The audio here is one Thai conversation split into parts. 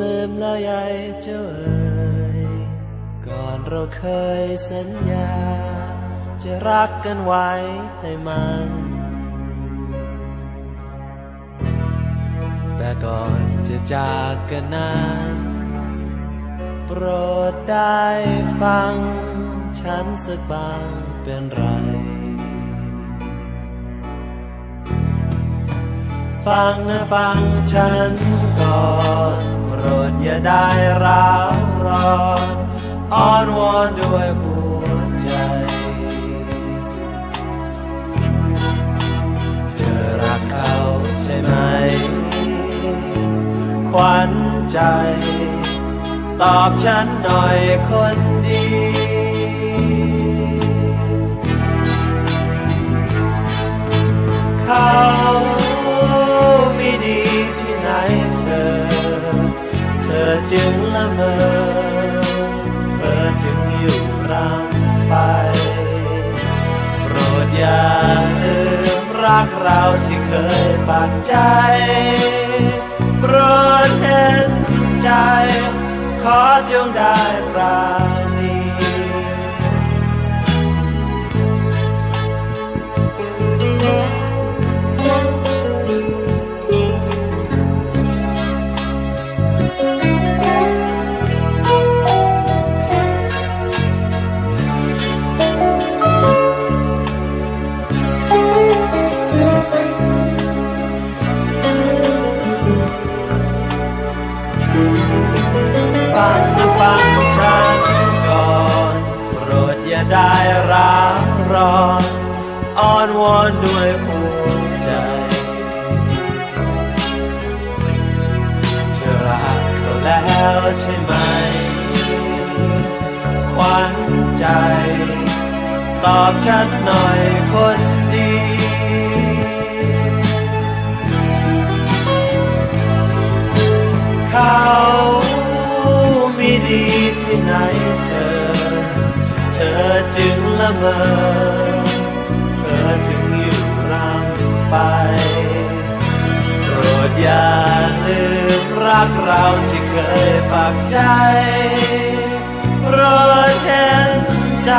ลืมแล้วยายเจ้าเอ๋ยก่อนเราเคยสัญญา จะรักกันไว้ให้มัน แต่ก่อนจะจากกันนั้นโปรดได้ฟัง ฉันสักบางเป็นไร ฟังนะฟังฉันก่อนโปรดอย่าได้ร้าวร้อนอ้อนวอนด้วยหัวใจ เธอรักเขาใช่ไหม ขวัญใจ ตอบฉันหน่อยคนดี ละเมอเธอจึงอยู่รำไป โปรดอย่าลืมรักเราที่เคยปากใจ โปรดเห็นใจ ขอจงได้ปรา ฟังฟังฉันก่อนโปรดอย่าได้ร้าวร้อนอ้อนวอนด้วยหัวใจเธอรักเขาแล้วใช่ไหม ขวัญใจ ตอบฉันหน่อยคนดี ที่ไหนเธอ เธอจึงละเมอ เธอถึงอยู่รำไป โปรดอย่าลืมรักเราที่เคยปากใจ โปรดเห็นใจ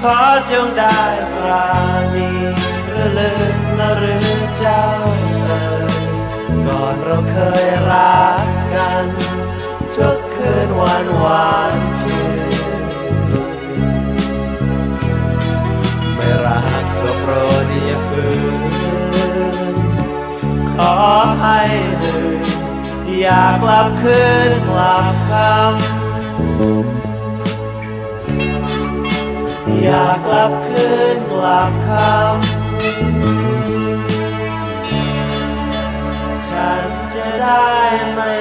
ขอจงได้ปราณีระลึกละหรือเจ้าเอ่ยก่อนเราเคยรักกันทุกานชื่นไม่รักก็โปรดอย่าฝืนขอให้ลืมอยากกลับคืนกลับคำอยากกลับคืนกลับคำฉันจะได้ไม่